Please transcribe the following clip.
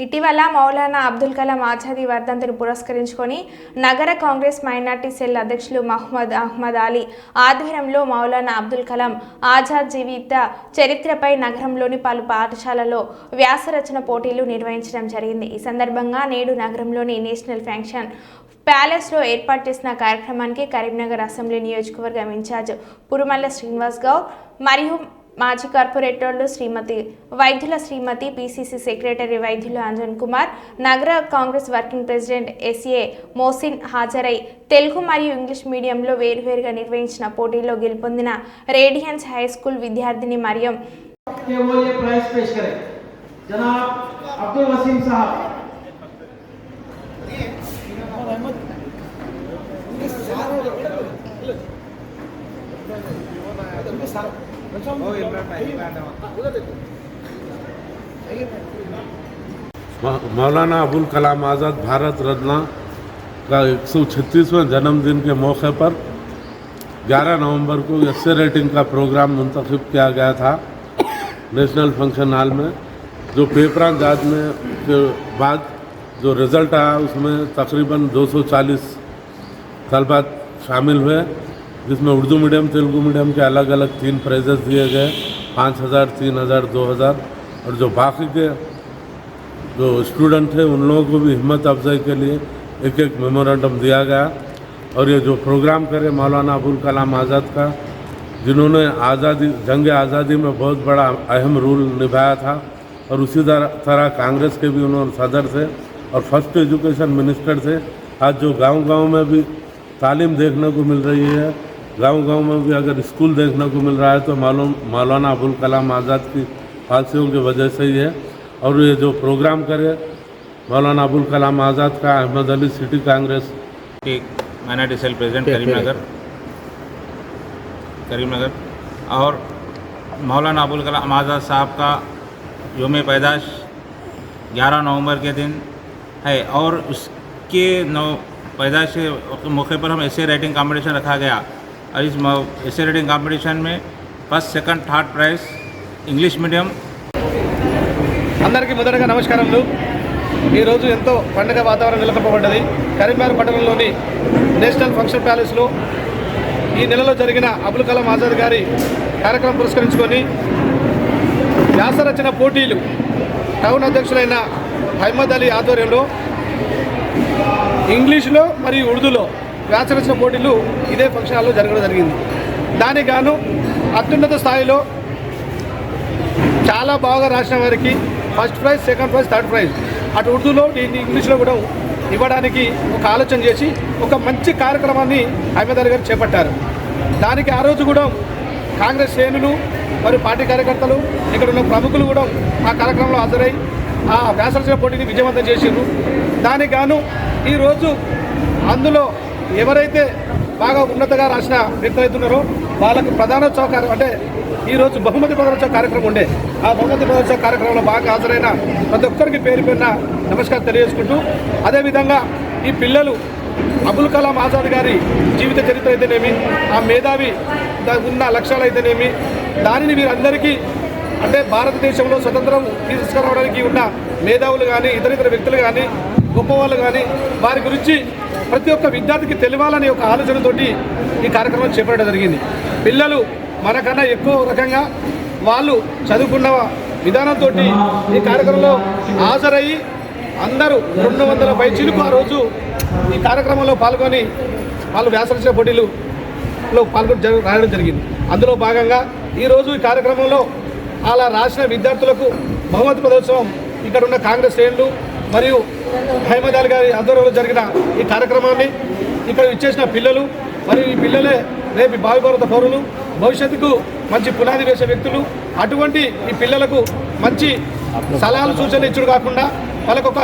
ఇటీవల మౌలానా అబ్దుల్ కలాం ఆజాదీ వర్ధంతిని పురస్కరించుకొని నగర కాంగ్రెస్ మైనార్టీ సెల్ అధ్యక్షులు మహమ్మద్ అహ్మద్ అలీ ఆధ్వర్యంలో మౌలానా అబ్దుల్ కలాం ఆజాద్ జీవిత చరిత్రపై నగరంలోని పలు పాఠశాలలో వ్యాసరచన పోటీలు నిర్వహించడం జరిగింది. ఈ సందర్భంగా నేడు నగరంలోని నేషనల్ ఫ్యాంక్షన్ ప్యాలెస్లో ఏర్పాటు చేసిన కార్యక్రమానికి కరీంనగర్ అసెంబ్లీ నియోజకవర్గం ఇన్ఛార్జ్ పురుమల్ల శ్రీనివాస్ గౌడ్ మరియు మాజీ కార్పొరేటర్లు శ్రీమతి వైద్యుల శ్రీమతి పిసిసి సెక్రటరీ వైద్యులు అంజన్ కుమార్ నగర Congress working president SA Mohsin హాజరై తెలుగు మరియు ఇంగ్లీష్ మీడియంలో వేరువేరుగా నిర్వహించిన పోటీల్లో గెలుపొందిన రేడియన్స్ హై స్కూల్ విద్యార్థిని మరియం. के मौलाना अबुल कलाम आज़ाद भारत रत्न का एक सौ छत्तीसवें जन्मदिन के मौके पर 11 नवंबर को एस रेटिंग का प्रोग्राम मुंतखब किया गया था नेशनल फ़ंक्शन हॉल में, जो पेपर जाँच में के बाद जो रिज़ल्ट आया, उसमें तकरीबन 240 तलबा शामिल हुए। जिसमें उर्दू मीडियम, तेलुगू मीडियम के अलग अलग तीन प्राइजेस दिए गए, पाँच हज़ार, तीन हज़ार, दो हज़ार। और जो बाकी के जो स्टूडेंट थे उन लोगों को भी हिम्मत अफजाई के लिए एक एक मेमोरेंडम दिया गया। और ये जो प्रोग्राम करे मौलाना अबुल कलाम आज़ाद का, जिन्होंने आज़ादी, जंग आज़ादी में बहुत बड़ा अहम रोल निभाया था, और उसी तरह कांग्रेस के भी उन्होंने सदर थे और फ़र्स्ट एजुकेशन मिनिस्टर थे आज जो गांव-गांव में भी तालीम देखने को मिल रही है गांव-गांव में भी अगर स्कूल देखने को मिल रहा है तो मालूम मौलाना अबुल कलाम आज़ाद की पॉलिसियों की वजह से ही है। और ये जो प्रोग्राम करे मौलाना अबुल कलाम आज़ाद का अहमद अली सिटी कांग्रेस की minority cell president Karimnagar Karimnagar और मौलाना अबुल कलाम आज़ाद साहब का योम पैदाश 11 नवंबर के दिन है। और उसके नौ पैदाश के मौके पर हम ऐसे राइटिंग कॉम्पिटिशन रखा गया। इस ऐसे राइटिंग कंपटीशन में first second third prize English medium అందరికీ మొదటగా నమస్కారములు ఈరోజు ఎంతో పండుగ వాతావరణం నెలకొల్పబడ్డది కరీంనగర్ పట్టణంలోని నేషనల్ ఫంక్షన్ ప్యాలెస్లో ఈ నెలలో జరిగిన అబుల్ కలాం ఆజాద్ గారి కార్యక్రమం పురస్కరించుకొని వ్యాసరచన పోటీలు టౌన్ అధ్యక్షులైన అహ్మద్ అలీ ఆధ్వర్యంలో ఇంగ్లీషులో మరియు ఉర్దూలో వ్యాసరచన పోటీలు ఇదే ఫంక్షన్ హాల్లో జరగడం జరిగింది. దానికి గాను అత్యున్నత స్థాయిలో చాలా బాగా రాసిన వారికి first prize second prize third prize. అటు ఉర్దూలో దీన్ని ఇంగ్లీష్లో కూడా ఇవ్వడానికి ఒక ఆలోచన చేసి ఒక మంచి కార్యక్రమాన్ని అహ్మద్ గారు చేపట్టారు. దానికి ఆ రోజు కూడా కాంగ్రెస్ శ్రేణులు మరియు పార్టీ కార్యకర్తలు ఇక్కడ ఉన్న ప్రముఖులు కూడా ఆ కార్యక్రమంలో హాజరై ఆ వ్యాసరచన పోటీని విజయవంతం చేసిండ్రు. దానికి గాను ఈరోజు అందులో ఎవరైతే బాగా ఉన్నతగా రాసిన వ్యక్తులు అవుతున్నారో వాళ్ళకు ప్రధాన కార్య అంటే ఈరోజు బహుమతి ప్రదర్శన కార్యక్రమం ఉండే. ఆ బహుమతి ప్రదర్శన కార్యక్రమంలో బాగా హాజరైన ప్రతి ఒక్కరికి పేరు పేరున నమస్కారం తెలియజేసుకుంటూ అదేవిధంగా ఈ పిల్లలు అబుల్ కలాం ఆజాద్ గారి జీవిత చరిత్ర అయితేనేమి ఆ మేధావి ఉన్న లక్ష్యాలు అయితేనేమి దానిని వీరందరికీ అంటే భారతదేశంలో స్వతంత్రం తీసుకురావడానికి ఉన్న మేధావులు కానీ ఇతర ఇతర వ్యక్తులు కానీ గొప్పవాళ్ళు కానీ వారి గురించి ప్రతి ఒక్క విద్యార్థికి తెలియాలనే ఒక ఆలోచనతోటి ఈ కార్యక్రమం చేపట్టడం జరిగింది. పిల్లలు మనకన్నా ఎక్కువ రకంగా వాళ్ళు చదువుకున్న విధానంతో ఈ కార్యక్రమంలో హాజరయ్యి అందరూ రెండు వందల పైచీలకు ఆ రోజు ఈ కార్యక్రమంలో పాల్గొని వాళ్ళు వ్యాసరచన పోటీలు లో పాల్గొని రాయడం జరిగింది. అందులో భాగంగా ఈరోజు ఈ కార్యక్రమంలో అలా రాసిన విద్యార్థులకు బహుమతి ప్రదర్శనం ఇక్కడ ఉన్న కాంగ్రెస్ శ్రేణులు మరియు హైమదాల్ అలీ గారి ఆధ్వర్యంలో జరిగిన ఈ కార్యక్రమాన్ని ఇక్కడ ఇచ్చేసిన పిల్లలు మరియు ఈ పిల్లలే రేపు భావి భారత పౌరులు భవిష్యత్తుకు మంచి పునాది వేసే వ్యక్తులు అటువంటి ఈ పిల్లలకు మంచి సలహాలు సూచనలు ఇచ్చుడు కాకుండా వాళ్ళకొక